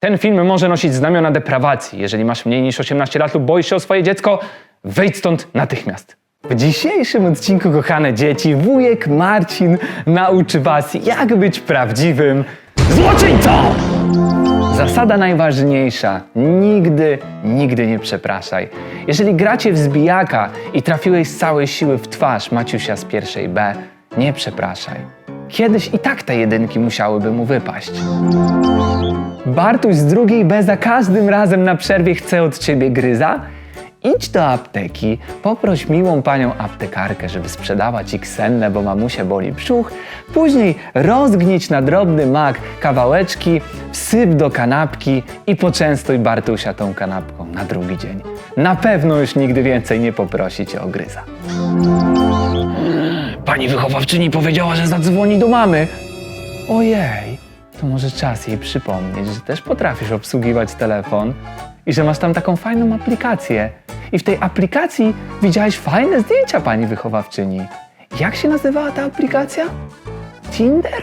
Ten film może nosić znamiona deprawacji. Jeżeli masz mniej niż 18 lat lub boisz się o swoje dziecko, wejdź stąd natychmiast. W dzisiejszym odcinku, kochane dzieci, wujek Marcin nauczy was, jak być prawdziwym złoczyńcą! Zasada najważniejsza. Nigdy, nigdy nie przepraszaj. Jeżeli gracie w zbijaka i trafiłeś z całej siły w twarz Maciusia z pierwszej B, nie przepraszaj. Kiedyś i tak te jedynki musiałyby mu wypaść. Bartuś z drugiej B za każdym razem na przerwie chce od ciebie gryza? Idź do apteki, poproś miłą panią aptekarkę, żeby sprzedała ci ksennę, bo mamusie boli brzuch. Później rozgnieć na drobny mak kawałeczki, wsyp do kanapki i poczęstuj Bartusia tą kanapką na drugi dzień. Na pewno już nigdy więcej nie poprosi cię o gryza. Pani wychowawczyni powiedziała, że zadzwoni do mamy. Ojej, to może czas jej przypomnieć, że też potrafisz obsługiwać telefon i że masz tam taką fajną aplikację. I w tej aplikacji widziałeś fajne zdjęcia pani wychowawczyni. Jak się nazywała ta aplikacja? Tinder?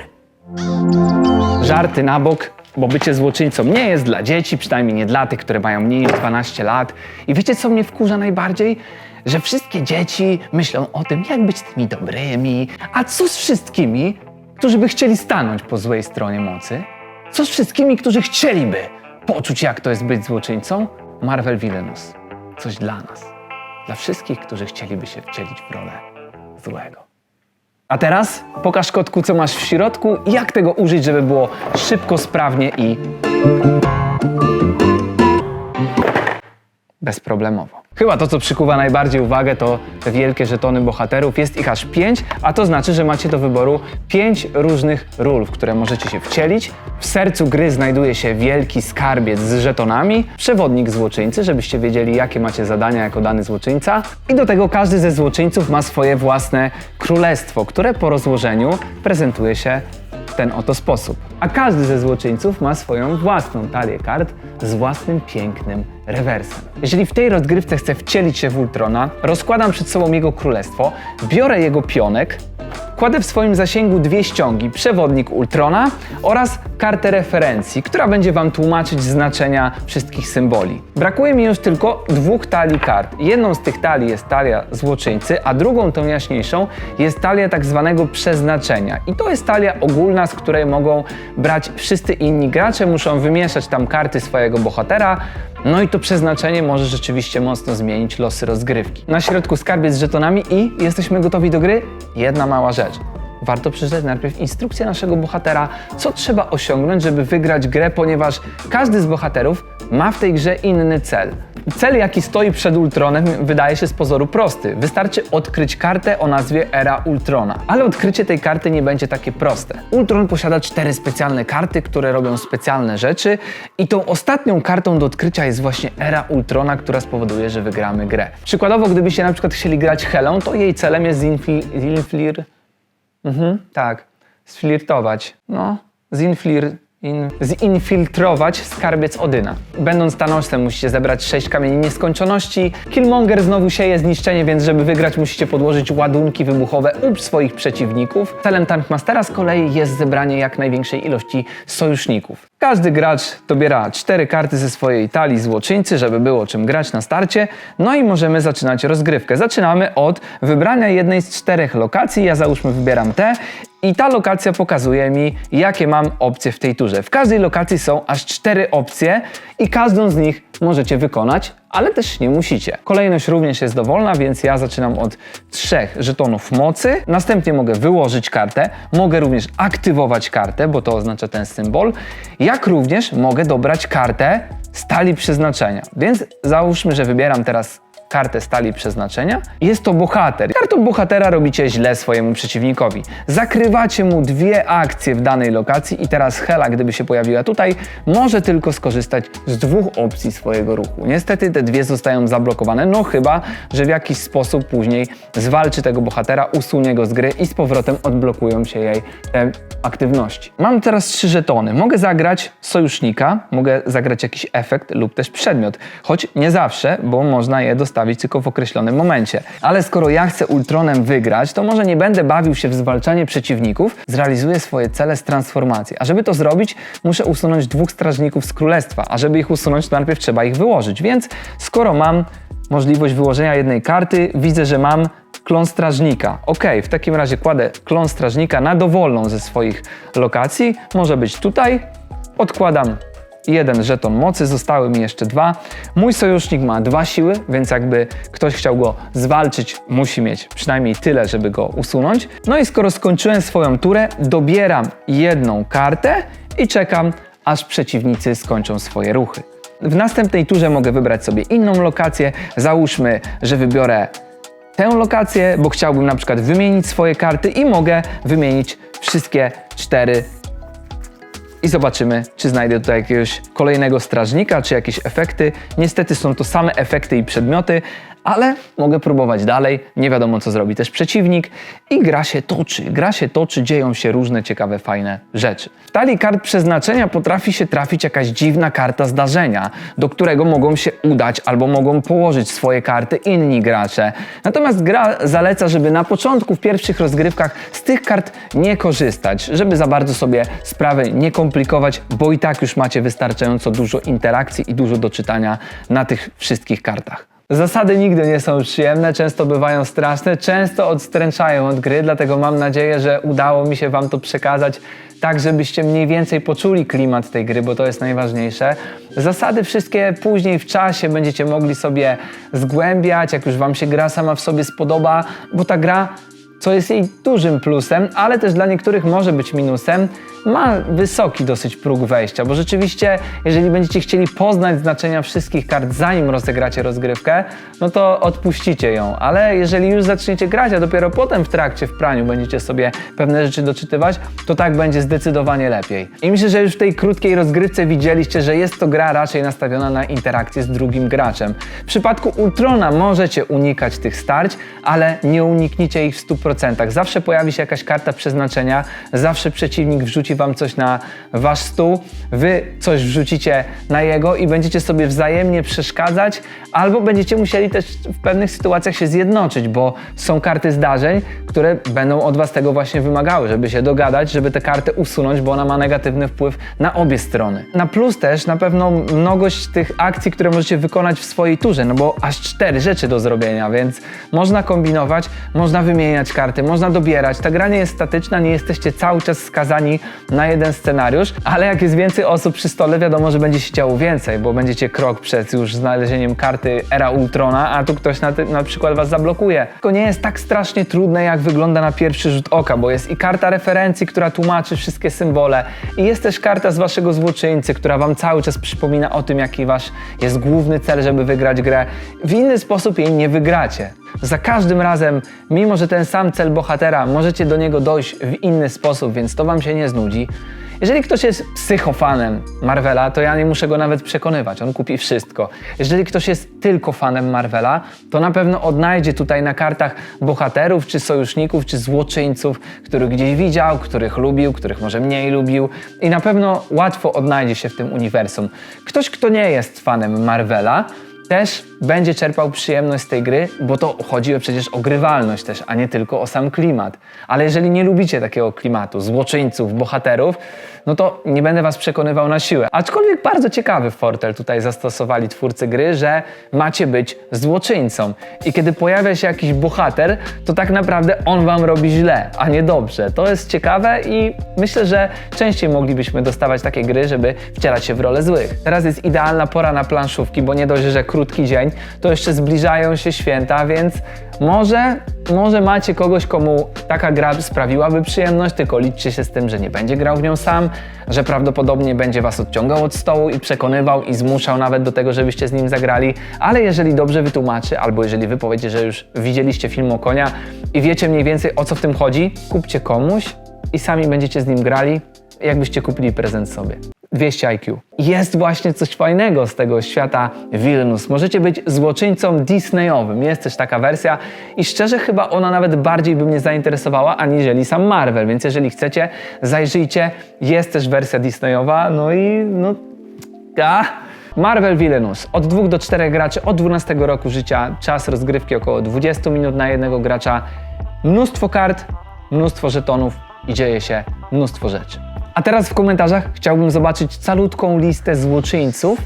Żarty na bok, bo bycie złoczyńcą nie jest dla dzieci, przynajmniej nie dla tych, które mają mniej niż 12 lat. I wiecie, co mnie wkurza najbardziej? Że wszystkie dzieci myślą o tym, jak być tymi dobrymi. A co z wszystkimi, którzy by chcieli stanąć po złej stronie mocy? Co z wszystkimi, którzy chcieliby poczuć, jak to jest być złoczyńcą? Marvel Villainous. Coś dla nas. Dla wszystkich, którzy chcieliby się wcielić w rolę złego. A teraz pokaż kotku, co masz w środku i jak tego użyć, żeby było szybko, sprawnie i bezproblemowo. Chyba to, co przykuwa najbardziej uwagę, to te wielkie żetony bohaterów. Jest ich aż pięć, a to znaczy, że macie do wyboru pięć różnych ról, w które możecie się wcielić. W sercu gry znajduje się wielki skarbiec z żetonami, przewodnik złoczyńcy, żebyście wiedzieli, jakie macie zadania jako dany złoczyńca. I do tego każdy ze złoczyńców ma swoje własne królestwo, które po rozłożeniu prezentuje się w ten oto sposób. A każdy ze złoczyńców ma swoją własną talię kart z własnym pięknym rewersem. Jeżeli w tej rozgrywce chcę wcielić się w Ultrona, rozkładam przed sobą jego królestwo, biorę jego pionek, kładę w swoim zasięgu dwie ściągi, przewodnik Ultrona oraz kartę referencji, która będzie Wam tłumaczyć znaczenia wszystkich symboli. Brakuje mi już tylko dwóch talii kart. Jedną z tych talii jest talia złoczyńcy, a drugą, tą jaśniejszą, jest talia tak zwanego przeznaczenia. I to jest talia ogólna, z której mogą brać wszyscy inni gracze, muszą wymieszać tam karty swojego bohatera, no i to przeznaczenie może rzeczywiście mocno zmienić losy rozgrywki. Na środku skarbiec z żetonami i jesteśmy gotowi do gry? Jedna mała rzecz. Warto przeczytać najpierw instrukcję naszego bohatera, co trzeba osiągnąć, żeby wygrać grę, ponieważ każdy z bohaterów ma w tej grze inny cel. Cel, jaki stoi przed Ultronem, wydaje się z pozoru prosty. Wystarczy odkryć kartę o nazwie Era Ultrona. Ale odkrycie tej karty nie będzie takie proste. Ultron posiada cztery specjalne karty, które robią specjalne rzeczy i tą ostatnią kartą do odkrycia jest właśnie Era Ultrona, która spowoduje, że wygramy grę. Przykładowo, gdybyście na przykład chcieli grać Helą, to jej celem jest zinfli... zinflir... Mhm, tak. Sflirtować. No, zinflir... In, zinfiltrować skarbiec Odyna. Będąc Thanosem musicie zebrać 6 kamieni nieskończoności. Killmonger znowu sieje zniszczenie, więc żeby wygrać musicie podłożyć ładunki wybuchowe u swoich przeciwników. Celem Tankmastera z kolei jest zebranie jak największej ilości sojuszników. Każdy gracz dobiera cztery karty ze swojej talii złoczyńcy, żeby było czym grać na starcie. No i możemy zaczynać rozgrywkę. Zaczynamy od wybrania jednej z czterech lokacji. Ja załóżmy wybieram tę i ta lokacja pokazuje mi, jakie mam opcje w tej turze. W każdej lokacji są aż cztery opcje i każdą z nich możecie wykonać, ale też nie musicie. Kolejność również jest dowolna, więc ja zaczynam od trzech żetonów mocy. Następnie mogę wyłożyć kartę, mogę również aktywować kartę, bo to oznacza ten symbol, jak również mogę dobrać kartę stali przeznaczenia. Więc załóżmy, że wybieram teraz kartę stali przeznaczenia. Jest to bohater. Kartą bohatera robicie źle swojemu przeciwnikowi. Zakrywacie mu dwie akcje w danej lokacji i teraz Hela, gdyby się pojawiła tutaj, może tylko skorzystać z dwóch opcji swojego ruchu. Niestety te dwie zostają zablokowane, no chyba, że w jakiś sposób później zwalczy tego bohatera, usunie go z gry i z powrotem odblokują się jej te aktywności. Mam teraz trzy żetony. Mogę zagrać sojusznika, mogę zagrać jakiś efekt lub też przedmiot. Choć nie zawsze, bo można je dostawić tylko w określonym momencie. Ale skoro ja chcę Ultronem wygrać, to może nie będę bawił się w zwalczanie przeciwników, zrealizuję swoje cele z transformacji. A żeby to zrobić, muszę usunąć dwóch strażników z królestwa. A żeby ich usunąć, to najpierw trzeba ich wyłożyć. Więc skoro mam możliwość wyłożenia jednej karty, widzę, że mam klon strażnika. Ok, w takim razie kładę klon strażnika na dowolną ze swoich lokacji. Może być tutaj. Odkładam jeden żeton mocy, zostały mi jeszcze dwa. Mój sojusznik ma dwa siły, więc jakby ktoś chciał go zwalczyć, musi mieć przynajmniej tyle, żeby go usunąć. No i skoro skończyłem swoją turę, dobieram jedną kartę i czekam, aż przeciwnicy skończą swoje ruchy. W następnej turze mogę wybrać sobie inną lokację. Załóżmy, że wybiorę tę lokację, bo chciałbym na przykład wymienić swoje karty i mogę wymienić wszystkie cztery i zobaczymy, czy znajdę tutaj jakiegoś kolejnego strażnika, czy jakieś efekty. Niestety są to same efekty i przedmioty, ale mogę próbować dalej. Nie wiadomo, co zrobi też przeciwnik. I gra się toczy. Gra się toczy, dzieją się różne ciekawe, fajne rzeczy. W talii kart przeznaczenia potrafi się trafić jakaś dziwna karta zdarzenia, do którego mogą się udać albo mogą położyć swoje karty inni gracze. Natomiast gra zaleca, żeby na początku, w pierwszych rozgrywkach z tych kart nie korzystać, żeby za bardzo sobie sprawy nie komplikować, bo i tak już macie wystarczająco dużo interakcji i dużo do czytania na tych wszystkich kartach. Zasady nigdy nie są przyjemne, często bywają straszne, często odstręczają od gry, dlatego mam nadzieję, że udało mi się Wam to przekazać tak, żebyście mniej więcej poczuli klimat tej gry, bo to jest najważniejsze. Zasady wszystkie później w czasie będziecie mogli sobie zgłębiać, jak już Wam się gra sama w sobie spodoba, bo ta gra co jest jej dużym plusem, ale też dla niektórych może być minusem, ma wysoki dosyć próg wejścia, bo rzeczywiście, jeżeli będziecie chcieli poznać znaczenia wszystkich kart zanim rozegracie rozgrywkę, no to odpuścicie ją, ale jeżeli już zaczniecie grać, a dopiero potem w trakcie, w praniu będziecie sobie pewne rzeczy doczytywać, to tak będzie zdecydowanie lepiej. I myślę, że już w tej krótkiej rozgrywce widzieliście, że jest to gra raczej nastawiona na interakcję z drugim graczem. W przypadku Ultrona możecie unikać tych starć, ale nie unikniecie ich w 100%. Zawsze pojawi się jakaś karta przeznaczenia, zawsze przeciwnik wrzuci wam coś na wasz stół, wy coś wrzucicie na jego i będziecie sobie wzajemnie przeszkadzać, albo będziecie musieli też w pewnych sytuacjach się zjednoczyć, bo są karty zdarzeń, które będą od was tego właśnie wymagały, żeby się dogadać, żeby tę kartę usunąć, bo ona ma negatywny wpływ na obie strony. Na plus też na pewno mnogość tych akcji, które możecie wykonać w swojej turze, no bo aż cztery rzeczy do zrobienia, więc można kombinować, można wymieniać karty, można dobierać. Ta gra nie jest statyczna, nie jesteście cały czas skazani na jeden scenariusz, ale jak jest więcej osób przy stole, wiadomo, że będzie się działo więcej, bo będziecie krok przed już znalezieniem karty Era Ultrona, a tu ktoś na, ty, na przykład was zablokuje. To nie jest tak strasznie trudne, jak wygląda na pierwszy rzut oka, bo jest i karta referencji, która tłumaczy wszystkie symbole, i jest też karta z waszego złoczyńcy, która wam cały czas przypomina o tym, jaki wasz jest główny cel, żeby wygrać grę. W inny sposób jej nie wygracie. Za każdym razem, mimo że ten sam cel bohatera, możecie do niego dojść w inny sposób, więc to wam się nie znudzi. Jeżeli ktoś jest psychofanem Marvela, to ja nie muszę go nawet przekonywać, on kupi wszystko. Jeżeli ktoś jest tylko fanem Marvela, to na pewno odnajdzie tutaj na kartach bohaterów, czy sojuszników, czy złoczyńców, których gdzieś widział, których lubił, których może mniej lubił i na pewno łatwo odnajdzie się w tym uniwersum. Ktoś, kto nie jest fanem Marvela, też będzie czerpał przyjemność z tej gry, bo to chodzi przecież o grywalność też, a nie tylko o sam klimat. Ale jeżeli nie lubicie takiego klimatu, złoczyńców, bohaterów, no to nie będę was przekonywał na siłę. Aczkolwiek bardzo ciekawy fortel tutaj zastosowali twórcy gry, że macie być złoczyńcą. I kiedy pojawia się jakiś bohater, to tak naprawdę on wam robi źle, a nie dobrze. To jest ciekawe i myślę, że częściej moglibyśmy dostawać takie gry, żeby wcielać się w rolę złych. Teraz jest idealna pora na planszówki, bo nie dość, że krótki dzień, to jeszcze zbliżają się święta, więc może, może macie kogoś, komu taka gra sprawiłaby przyjemność, tylko liczcie się z tym, że nie będzie grał w nią sam, że prawdopodobnie będzie was odciągał od stołu i przekonywał i zmuszał nawet do tego, żebyście z nim zagrali, ale jeżeli dobrze wytłumaczy, albo jeżeli wy powiecie, że już widzieliście film o konia i wiecie mniej więcej o co w tym chodzi, kupcie komuś i sami będziecie z nim grali, jakbyście kupili prezent sobie. 200 IQ. Jest właśnie coś fajnego z tego świata Vilnus. Możecie być złoczyńcą Disneyowym. Jest też taka wersja i szczerze chyba ona nawet bardziej by mnie zainteresowała aniżeli sam Marvel, więc jeżeli chcecie, zajrzyjcie. Jest też wersja Disneyowa, no i no... A, Marvel Villainous. Od 2 do 4 graczy, od 12 roku życia, czas rozgrywki około 20 minut na jednego gracza. Mnóstwo kart, mnóstwo żetonów i dzieje się mnóstwo rzeczy. A teraz w komentarzach chciałbym zobaczyć calutką listę złoczyńców,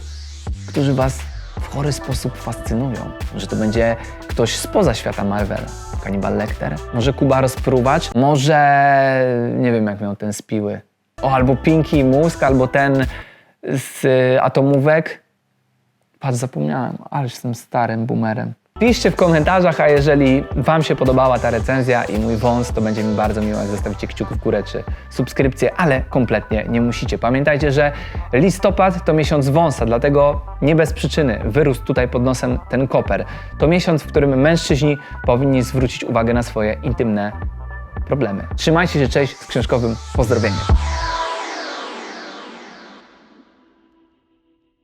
którzy Was w chory sposób fascynują. Może to będzie ktoś spoza świata Marvela. Cannibal Lecter, może Kuba Rozpruwacz, może nie wiem jak miał ten z piły. O, albo Pinky Mózg, albo ten z y, atomówek. Patrz, zapomniałem, ale jestem starym boomerem. Piszcie w komentarzach, a jeżeli Wam się podobała ta recenzja i mój wąs, to będzie mi bardzo miło, jak zostawicie kciuków w górę czy subskrypcję, ale kompletnie nie musicie. Pamiętajcie, że listopad to miesiąc wąsa, dlatego nie bez przyczyny wyrósł tutaj pod nosem ten koper. To miesiąc, w którym mężczyźni powinni zwrócić uwagę na swoje intymne problemy. Trzymajcie się, cześć z książkowym pozdrowieniem.